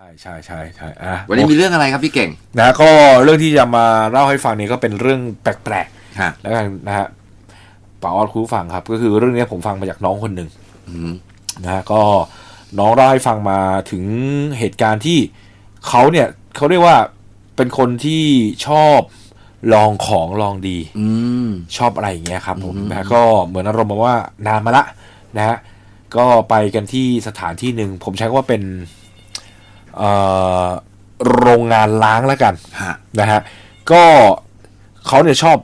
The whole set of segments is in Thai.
ใช่ใช่ใช่ใช่อะวันนี้มีเรื่องอะไรครับพี่เก่งนะก็เรื่องที่จะมาเล่าให้ฟังนี้ก็เป็นเรื่องแปลกฮะๆแล้วกันนะฮะป่าออดคุณผู้ฟังครับ ก็คือเรื่องนี้ผมฟังมาจากน้องคนหนึ่งอืมนะฮะก็น้องเล่าให้ฟังมาถึงเหตุการณ์ที่เขาเนี่ยเขาเรียกว่าเป็นคนที่ชอบลองของลองดี อืม ชอบอะไรอย่างเงี้ยครับผมอืม นะก็เหมือนอารมณ์แบบว่านานมาละนะฮะก็ไปกันที่สถานที่หนึ่งผมใช้คำว่าเป็นเอ่อ โรงงานล้างแล้วกันฮะนะฮะก็เขาเนี่ยชอบ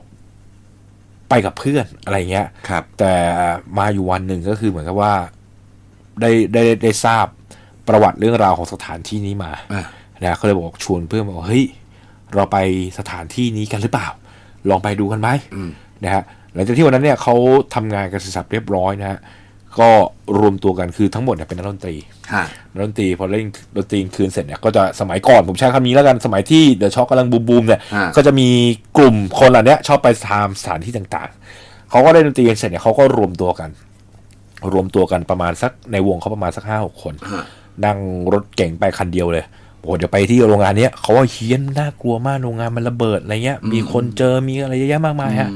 ไปกับเพื่อนอะไรเงี้ยครับ แต่มาอยู่วันหนึ่งก็คือเหมือนกับว่าได้ได้ได้ทราบประวัติเรื่องราวของสถานที่นี้มาอะนะเขาเลยบอกชวนเพื่อนบอกว่าเฮ้ยเราไปสถานที่นี้กันหรือเปล่า ลองไปดูกันไหมอืมนะฮะหลังจากที่วันนั้นเนี่ยเขาทำงานกันเสร็จสับเรียบร้อยนะฮะ ก็รวมตัวกันคือทั้งหมดเนี่ยเป็นนักดนตรีฮะนักดนตรีพอเล่นดนตรีคืนเสร็จเนี่ยก็จะสมัยก่อนผมใช้คำนี้แล้วกันสมัยที่เดอะช็อกกำลังบูมบูมๆเนี่ยอ่าก็จะมีกลุ่มคนเหล่านี้ชอบไปตามสถานที่ต่างๆเขาก็ได้ดนตรีกันเสร็จเนี่ยเขาก็รวมตัวกัน รวมตัวกันประมาณสักในวงเขาประมาณสักห้าหกคนฮะนั่งรถเก่งไปคันเดียวเลยโอ้โหเดี๋ยวไปที่โรงงานเนี้ยเขาว่าเฮี้ยนน่ากลัวมากโรงงานมันระเบิดอะไรเงี้ย มีคนเจอมีอะไรเยอะแยะมากมายฮะ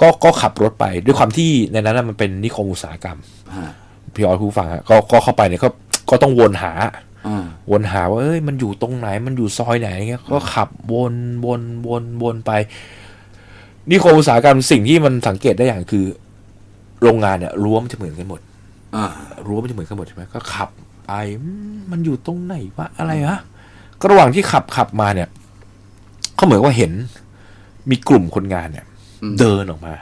ก็ก็ขับรถไปด้วยความที่ในนั้นนะมันเป็นนิคมอุตสาหกรรมฮะพี่ออยผู้ฟังฮะก็ก็เข้าไปเนี่ยก็ก็ต้องวนหาอ่าวนหาว่าเอ้ยมันอยู่ตรงไหนมันอยู่ซอยไหนเงี้ยก็ขับวนวนวนวนไปนิคมอุตสาหกรรมสิ่งที่มันสังเกตได้อย่างคือ โรงงานเนี่ยรั้วมันจะเหมือนกันหมดอ่ารั้วมันจะเหมือนกันหมดใช่ไหมก็ขับไปอืมมันอยู่ตรงไหนวะอะไรฮะก็ระหว่างที่ขับขับมาเนี่ยเขาเหมือนว่าเห็นมีกลุ่มคนงานเนี่ย เดินออกมา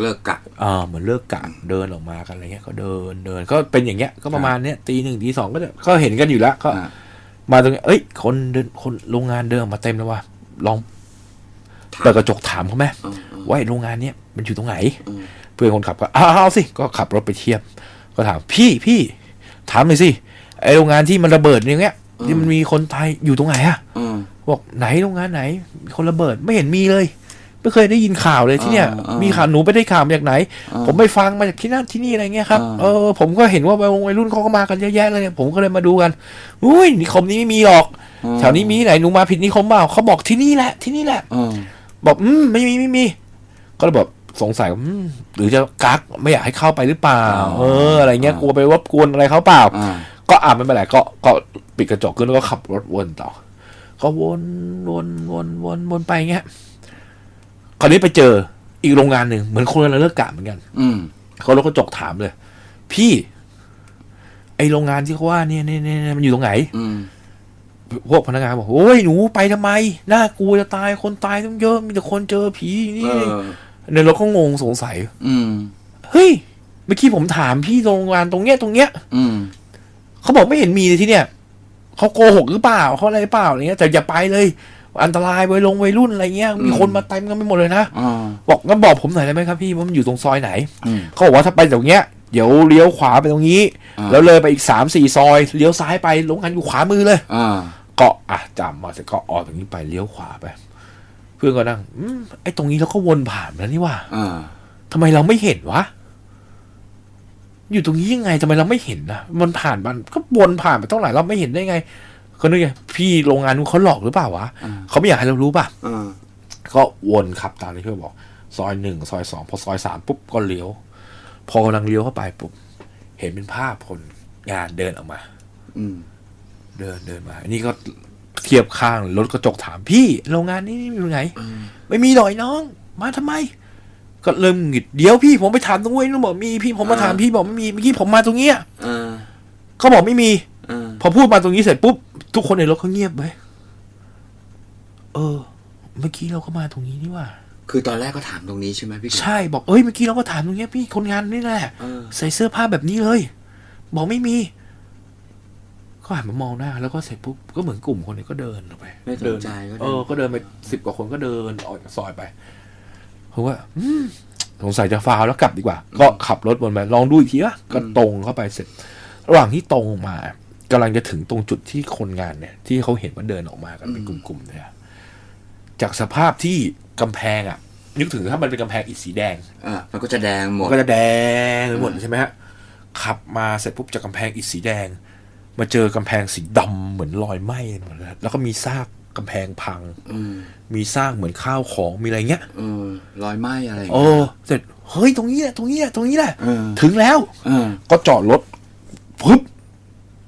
เลิกกะอ่าเหมือนเลิกกะเดินออกมากันอะไรเงี้ยก็เดินเดินก็เป็นอย่างเงี้ย ก็ประมาณเนี้ยตีหนึ่งตีสองก็จะก็เห็นกันอยู่แล้วก็อ่ามาตรงนี้เอ้ย คนเดินคนโรงงานเดินออกมาเต็มแล้วว่ะลองถามเปิดกระจกถามเขาไหมอ่าอ่าว่าไอ้โรงงานเนี้ยมันอยู่ตรงไหนอืมเพื่อนคนขับก็อ้าวเอาสิก็ขับรถไปเทียบ ก็ถามพี่พี่ถามหน่อยสิไอ้โรงงานที่มันระเบิดอย่างเงี้ยที่มันมีคนตายอยู่ตรงไหนอะอืมบอกไหนโรงงานไหนมีคนระเบิดไม่เห็นมีเลย ไม่เคยได้ยินข่าวเลยที่เนี่ยอ่าอ่ามีมีข่าวหนูไปได้ข่าวมาจากไหนอ่าผมไปฟังมาจากที่นั่นที่นี่อะไรเงี้ยครับอ่าเออผมก็เห็นว่าวัยรุ่นเขาก็มากันเยอะแยะเลยผมก็เลยมาดูกันอุ้ยนิคมนี้ไม่มีหรอกแถวนี้มีที่ไหนหนูมาผิดนิคมเปล่าเขาบอกที่นี่แหละ ที่นี่แหละอืมบอกอืมไม่มีไม่มี ก็เลยแบบสงสัยว่าอืมหรือจะกักไม่อยากให้เข้าไปหรือเปล่า เออ อะไรเงี้ยกลัวไปรบกวนอะไรเขาเปล่าอ่าก็อ่าไม่เป็นไรก็ก็ปิดกระจกขึ้นแล้วก็ขับรถวนต่อ ก็วนวนวนวนวนไปเงี้ย คราวนี้ไปเจออีกโรงงานหนึ่งเหมือนคนละเลิกกะเหมือนกันอืมเขารถกระจกถามเลย พี่ ไอโรงงานที่เขาว่าเนี่ยเนี่ยเนี่ยมันอยู่ตรงไหน อืมพวกพนักงานบอกโอ้ยหนูไปทำไมน่ากลัวจะตายคนตายต้องเยอะมีแต่คนเจอผีนี่เออในรถก็งงสงสัย อืมเฮ้ยเมื่อกี้ผมถามพี่โรงงานตรงเนี้ยตรงเนี้ยอืมเขาบอกไม่เห็นมีเลยที่เนี่ยเขาโกหกหรือเปล่าเขาอะไรหรือเปล่าอะไรเงี้ยแต่อย่าไปเลย อันตรายวัยลงวัยรุ่นอะไรเงี้ยมีคนมาเต็มกันไปหมดเลยนะอ่าบอกงั้นบอกผมหน่อยได้ไหมครับพี่ว่ามันอยู่ตรงซอยไหนอืมเขาบอกว่าถ้าไปตรงเนี้ยเดี๋ยวเลี้ยวขวาไปตรงนี้อ่าแล้วเลยไปอีกสามสี่ซอยเลี้ยวซ้ายไปโรงงานอยู่ขวามือเลยอ่าก็อะจำมาเสร็จก็ออกตรงนี้ไปเลี้ยวขวาไป เพื่อนก็นั่งอืมไอ้ตรงนี้เราก็วนผ่านแล้วนี่ว่าอ่าทำไมเราไม่เห็นวะอยู่ตรงนี้ยังไงทำไมเราไม่เห็นนะมันผ่านมันก็วนผ่านไปเท่าไหร่เราไม่เห็นได้ไง ก็นึกไงพี่โรงงานนู้นเขาหลอกหรือเปล่าวะอ่าเขาไม่อยากให้เรารู้ป่ะอ่าก็วนขับตามที่เพื่อนบอก ซอยหนึ่งซอยสองพอซอยสามปุ๊บก็เลี้ยว พอกำลังเลี้ยวเข้าไปปุ๊บเห็นเป็นภาพคนงานเดินออกมาอืมเดินเดินมา อันนี้ก็เทียบข้างรถกระจกถามพี่ โรงงานนี้อยู่ไหนไม่มีหน่อยน้อง มาทำไม ก็เริ่มหงิดเดี๋ยวพี่ผมไปถามตรงนู้นนู้นบอกมีพี่ผมมาถามพี่บอกไม่มีเมื่อกี้ผมมาตรงเนี้ยอ่าเขาบอกไม่มีอ่าพอพูดมาตรงนี้เสร็จปุ๊บ ทุกคนในรถเขาเงียบไปเออ เมื่อกี้เราก็มาตรงนี้นี่หว่า คือตอนแรกก็ถามตรงนี้ใช่ไหมพี่เก่งใช่บอกเอ้ยเมื่อกี้เราก็ถามตรงเนี้ยพี่คนงานนี่แหละเออ ใส่เสื้อผ้าแบบนี้เลย บอกไม่มีก็หันมามองหน้า แล้วก็เสร็จปุ๊บก็เหมือนกลุ่มคนนี้ก็เดินออกไปไม่สเดินใจก็เอได้อก็เดินไปสิบกว่าคนก็เดินออกจากซอยไปผมว่า อืมสงสัยจะฟาวแล้วกลับดีกว่า ก็ขับรถวนไปลองดูอีกทีวะก็ตรงเข้าไปเสร็จ ระหว่างที่ตรงมา กำลังจะถึงตรงจุดที่คนงานเนี่ย ที่เขาเห็นว่าเดินออกมากันเป็นกลุ่มๆเนี่ยจากสภาพที่กำแพงอะ นึกถึงถ้ามันเป็นกำแพงอิฐสีแดงอ่ามันก็จะแดงหมมัดนก็จะแดงไปหมดเลยใช่ไหมฮะขับมาเสร็จปุ๊บจากกำแพงอิฐสีแดง มาเจอกำแพงสีดำเหมือนรอยไหม้หมดเลยแล้วก็มีซากกำแพงพังอืมมีซากเหมือนข้าวของมีอะไรเงี้ยเออรอยไหม้อะไรอย่างโอ้เงี้ยเสร็จเฮ้ยตรงนี้แหละตรงนี้แหละตรงนี้แหละเออถึงแล้วเออก็จอดรถปึ๊บ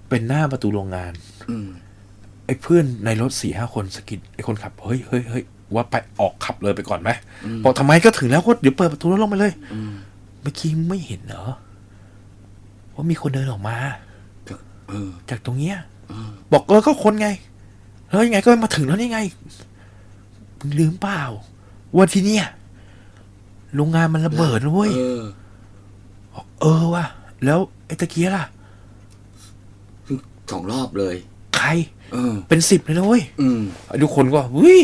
เป็นหน้าประตูโรงงานอืมไอ้เพื่อนในรถสี่ห้าคนสะกิดไอ้คนขับ เฮ้ยเฮ้ยเฮ้ยว่าไปออกขับเลยไปก่อนไหมบอกทำไมก็ถึงแล้วก็เดี๋ยวเปิดประตูแล้วลงไปเลยอืมเมื่อกี้มึงไม่เห็นเหรอว่ามีคนเดินออกมาเออจากตรงเนี้ยเออบอกเออก็คนไง แล้วยังไงก็มาถึงแล้วนี่ไงมึงลืมเปล่าว่าที่เนี่ยโรงงานมันระเบิดนะเว้ยเออบอกเออว่ะ แล้วไอ้ตะเกียล่ะ สองรอบเลย ใคร เออ เป็นสิบเลยนะเว้ยอืมทุกคนก็วิ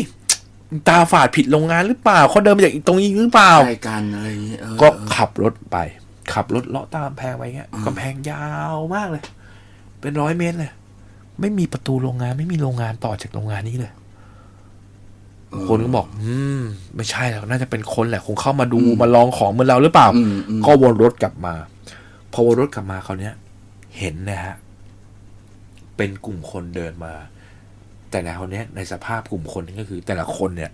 ตาฝาดผิดโรงงานหรือเปล่าเขาเดินมาจากอีกตรงนี้หรือเปล่า รายการอะไรอย่างเงี้ยเออก็เออ ขับรถไป ขับรถเลาะตามกำแพงไปเงี้ยอืม กำแพงยาวมากเลย เป็นร้อยเมตรเลย ไม่มีประตูโรงงานไม่มีโรงงานต่อจากโรงงานนี้เลยคนก็บอก อืม ไม่ใช่แล้วน่าจะเป็นคนแหละ คงเข้ามาดูมาลองของเหมือนเราหรือเปล่า อืมอืมก็วนรถกลับมา พอวนรถกลับมาคราวเนี้ย เห็นนะฮะ เป็นกลุ่มคนเดินมา แต่ในคราวเนี้ยในสภาพกลุ่มคนนี้ก็คือ แต่ละคนเนี่ย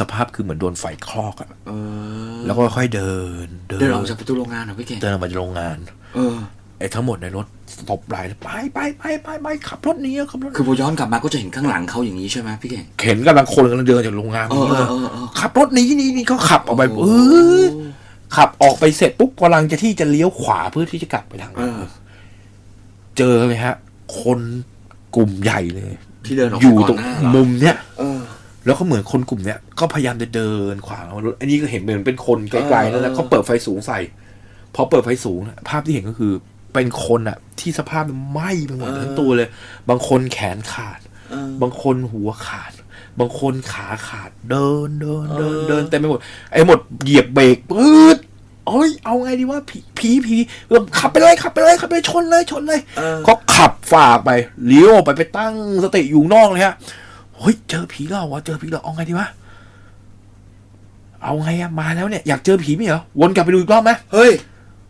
สภาพคือเหมือนโดนไฟคลอกอะเออแล้วก็ค่อยๆเดิน เดิเดินออกจากประตูโรงงานเหรอพี่เก่งเดินออกมาจากโรงงาน เออไอ้ทั้งหมดในรถตบไหล่เลยไปไปไปไปไปขับรถหนี้ขับรถหนีคือพอย้อนกลับมาก็จะเห็นข้างหลังเขาอย่างนี้ใช่ไหมพี่เก่งเห็นกำลังคนกำลังเดินจากโรงงานเอนี้อเลยเออเออขับรถหนีนี่นี่ก็ขับออกไปโอ้เออขับออกไปเสร็จปุ๊บกำลังจะที่จะเลี้ยวขวาเพื่อที่จะกลับไปทางเอนั้นอเจอเลยฮะ คนกลุ่มใหญ่เลย ที่เดินออกอยู่มาตก่รอนงหน้าเหรอมุมเนี้ย เออ แล้วก็เหมือนคนกลุ่มเนี้ยก็พยายามจะเดินขวางรถอันนี้ก็เห็นเหมือนเป็นคนไกลๆนั่นแหละเออ เขาเปิดไฟสูงใส่ พอเปิดไฟสูงน่ะภาพที่เห็นก็คือเป็นคนอะที่สภาพมันไหม้ไปหมดทั้งตัวเลย บางคนแขนขาด เออ บางคนหัวขาด บางคนขาขาดเดินเดินเดินเออเดินเต็มไปหมด ไอ้หมดเหยียบเบรกปื๊ด เอ้ยเอาไงดีว่าผีผีผีเออขับไปเลยขับไปเลยขับไปเลยชนเลยชนเลยเออ ก็ขับฝ่าไปเลี้ยวออกไปไปตั้งสติอยู่นอกเลยฮะเฮ้ยเจอผีแล้ววะเจอผีแล้วเอาไงดีวะเอาไงอะมาแล้วเนี่ยอยากเจอผีไหมเหรอวนกลับไปดูอีกรอบไหมเฮ้ย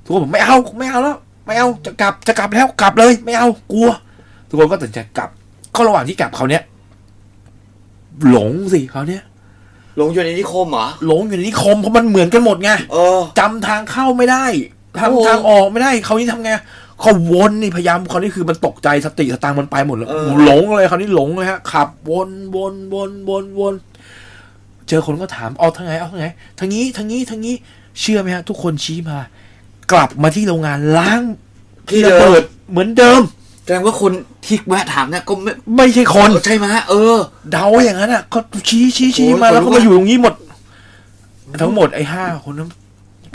ทุกคนบอกไม่เอาไม่เอาแล้วไม่เอาจะกลับจะกลับแล้วกลับเลย ไม่เอากลัว ทุกคนก็ตัดสินใจกลับ ก็ระหว่างที่กลับเขาเนี้ยหลงสิเขาเนี้ย ลงอยู่ในนิคมเหรอหลงอยู่ในนิคมเพราะมันเหมือนกันหมดไงเออ จำทางเข้าไม่ได้ทางโอ้ทางออกไม่ได้เขาวนี้ทำไงเขาวนนี่พยายามเขาวนี้คือมันตกใจสติสตางค์มันไปหมดแล้วเออ หลงเลยเขาวนี้หลงเลยฮะขับวนวนวนวนวนเจอคนก็ถามเอาทางไหนเอาทางไหนทางนี้ทางนี้ทางนี้เชื่อไหมฮะ ทุกคนชี้มา กลับมาที่โรงงานล้างที่เดิมระเบิดเหมือนเดิมแส ดงว่าคนที่แวะถามเนี่ยก็ไม่ไม่ใช่คน ใช่ไหมเออ เดาอย่างนั้นอะก็ชี้ชี้ชี้โอ้ยมาแล้วขก็นลุกมาอยู่ตรงนี้หมด ทั้งหมดไอ้ห้าคนนั้น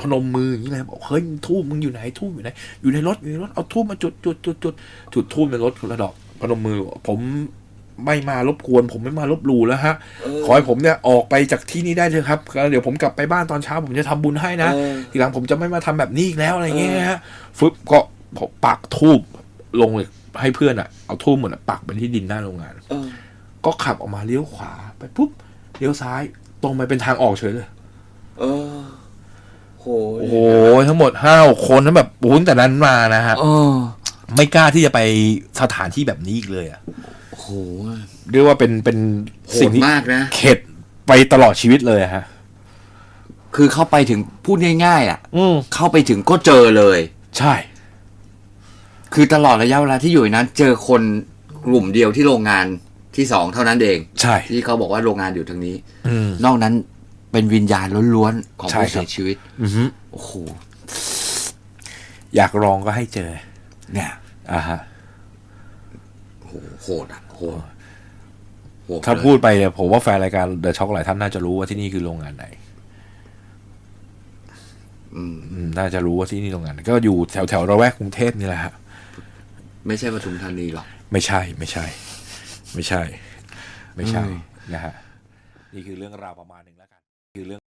พนมมืออย่างนี้เลยบอกเฮ้ยทูบมึงอยู่ไหนทูบอยู่ไหนอยู่ในรถอยู่ในรถเอาทูบมาจุดจุดจุดจุดจุดทูบในรถคนละดอกพนมมือบอกผมไม่มารบกวน ผมไม่มาลบหลู่แล้วฮะเออขอให้ผมเนี่ยออกไปจากที่นี่ได้เลยครับแล้วเดี๋ยวผมกลับไปบ้านตอนเช้าผมจะทำบุญให้นะ เออ ทีหลังผมจะไม่มาทำแบบนี้อีกแล้วอะไรเงี้ยฮะฟึบก็ปักทูบลงเลย ให้เพื่อนอะเอาทูบหมดอะปักไปที่ดินหน้าโรงงาน เออ ก็ขับออกมาเลี้ยวขวาไปปุ๊บเลี้ยวซ้ายตรงไปเป็นทางออกเฉยเลย เออโหโอ้โหทั้งหมดห้าคนทั้งแบบโอ้โหตั้งแต่นั้นมานะฮะ เออไม่กล้าที่จะไปสถานที่แบบนี้อีกเลยอะโอ้โหเรียกว่าเป็นเป็นโหสิ่งดที่มากนะ เข็ดไปตลอดชีวิตเลยอะฮะ คือเข้าไปถึงพูดง่าย ๆ อะ อืมเข้าไปถึงก็เจอเลย ใช่ คือตลอดระยะเวลาที่อยู่ในนั้น เจอคนกลุ่มเดียวที่โรงงานที่สองเท่านั้นเอง ใช่ ที่เขาบอกว่าโรงงานอยู่ทางนี้ อืม นอกนั้นเป็นวิญญาณล้วนๆของใช่ผู้ครับ เสียชีวิตอือฮึโอ้โหอยากลองก็ให้เจอเนี่ยอ่าฮะ โอ้โหโหดอะโหดโหดถ้าเลยพูดไปเนี่ยผมว่าแฟนรายการเดอะช็อกหลายท่านน่าจะรู้ว่าที่นี่คือโรงงานไหน อืมอืมน่าจะรู้ว่าที่นี่โรงงานไหนก็อยู่แถวแถวๆระแวกกรุงเทพนี่แหละฮะ ไม่ใช่ปทุมธานีหรอกไม่ใช่ไม่ใช่ ไม่ใช่ ไม่ใช่อืมนะฮะนี่คือเรื่องราวประมาณหนึ่งแล้วกันคือเรื่อง